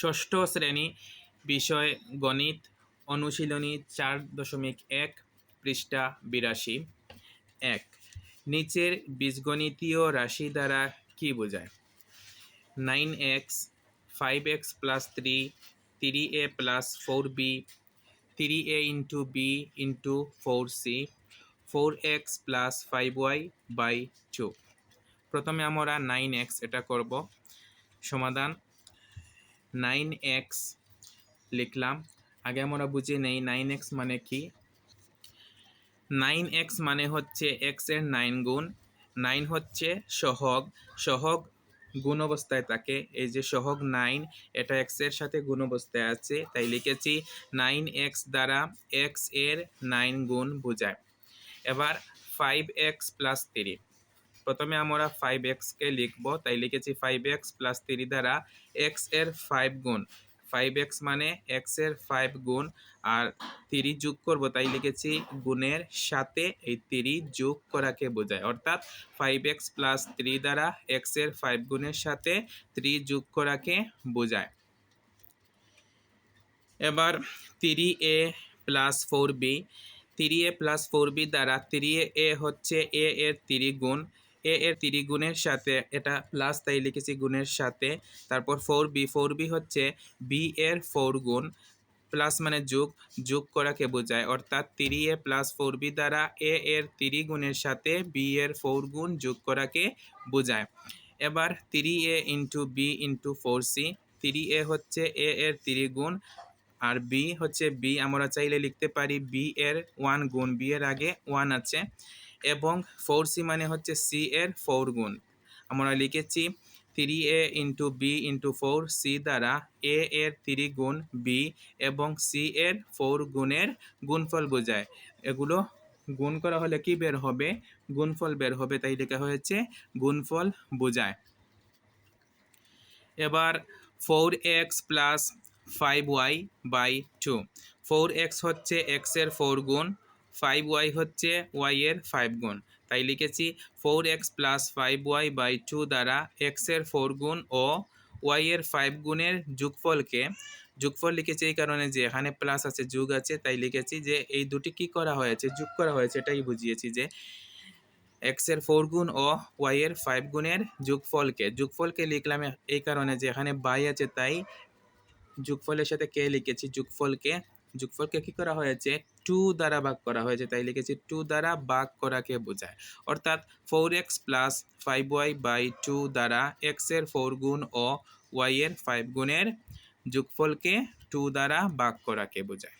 ষষ্ঠ শ্রেণি, বিষয় গণিত, অনুশীলনী চার দশমিক এক, পৃষ্ঠা বিরাশি। এক, নিচের বীজগণিতীয় রাশি দ্বারা কি বোঝায়? Nine X, five X plus three three A plus four B, three A into B into four C, four X plus five Y by two. প্রথমে আমরা নাইন এক্স এটা করব। সমাধান নাইন এক্স লিখলাম। আগে আমরা বুঝে নেই, নাইন এক্স মানে কি? নাইন এক্স মানে হচ্ছে এক্সের নাইন গুণ, নাইন হচ্ছে সহগ সহগ গুণ অবস্থায় থাকে। এই যে সহগ নাইন, এটা এক্সের সাথে গুণ অবস্থায় আছে, তাই লিখেছি নাইন এক্স দ্বারা এক্সের নাইন গুণ বোঝায়। এবার ফাইভ এক্স প্লাস থ্রি প্রথমে আমরা ফাইভ এক্সকে লিখব, তাই লিখেছি ফাইভ এক্স প্লাস থ্রি দ্বারা এক্সের ফাইভ গুণ। ফাইভ এক্স মানে এক্সের ফাইভ গুণ, আর থ্রি যোগ করব, তাই লিখেছি গুণের সাথে এই থ্রি যোগ করাকে বোঝায়। অর্থাৎ ফাইভ এক্স প্লাস থ্রি দ্বারা এক্সের ফাইভ গুণের সাথে থ্রি যোগ করাকে বোঝায়। এবার three A plus four B three A plus four B দ্বারা থ্রি এ হচ্ছে এ এর থ্রি গুণ এ এর থ্রি গুণের সাথে, এটা প্লাস তাই লিখেছি গুণের সাথে। তারপর ফোর বি ফোর বি হচ্ছে বি এর ফোর গুণ প্লাস মানে যোগ যোগ করাকে বোঝায়। অর্থাৎ three A plus four B দ্বারা এ এর থ্রি গুণের সাথে বি এর ফোর গুণ যোগ করাকে বোঝায়। এবার three A into B into four C three A হচ্ছে এ এর থ্রি গুণ আর বি হচ্ছে বি আমরা চাইলে লিখতে পারি বি এর ওয়ান গুণ বি এর আগে ওয়ান আছে। এবং ফোর সি মানে হচ্ছে সি এর ফোর গুণ। আমরা লিখেছি three A into B into four C দ্বারা এ এর থ্রি গুণ বি এবং সি এর ফোর গুণের গুণফল বোঝায়। এগুলো গুণ করা হলে কি বের হবে? গুণফল বের হবে, তাই লেখা হয়েছে গুণফল বোঝায়। এবার four X plus five Y by two four X হচ্ছে এক্সের ফোর গুণ ফাইভ ওয়াই হচ্ছে ওয়াই এর ফাইভ গুণ। তাই লিখেছি four X plus five Y by two দ্বারা এক্সের ফোর গুণ ও ওয়াই এর ফাইভ গুণের যোগফলকে, যোগফল লিখেছি এই কারণে যে এখানে প্লাস আছে, যোগ আছে, তাই লিখেছি যে এই দুটি কি করা হয়েছে, যোগ করা হয়েছে, এটাই বুঝিয়েছি যে এক্সের ফোর গুণ ও ওয়াই এর ফাইভ গুণের যোগফলকে। যোগফলকে লিখলাম এই কারণে যে এখানে বাই আছে, তাই যোগফলের সাথে কে লিখেছি? যোগফলকে যোগফলকে কি করা হয়েছে? টু দ্বারা ভাগ করা হয়েছে, তাই লিখেছি টু দ্বারা ভাগ করাকে বোঝায়। অর্থাৎ four X plus five Y by two দ্বারা এক্সের ফোর গুণ ও ওয়াই এর ফাইভ গুণের যোগফলকে টু দ্বারা ভাগ করাকে বোঝায়।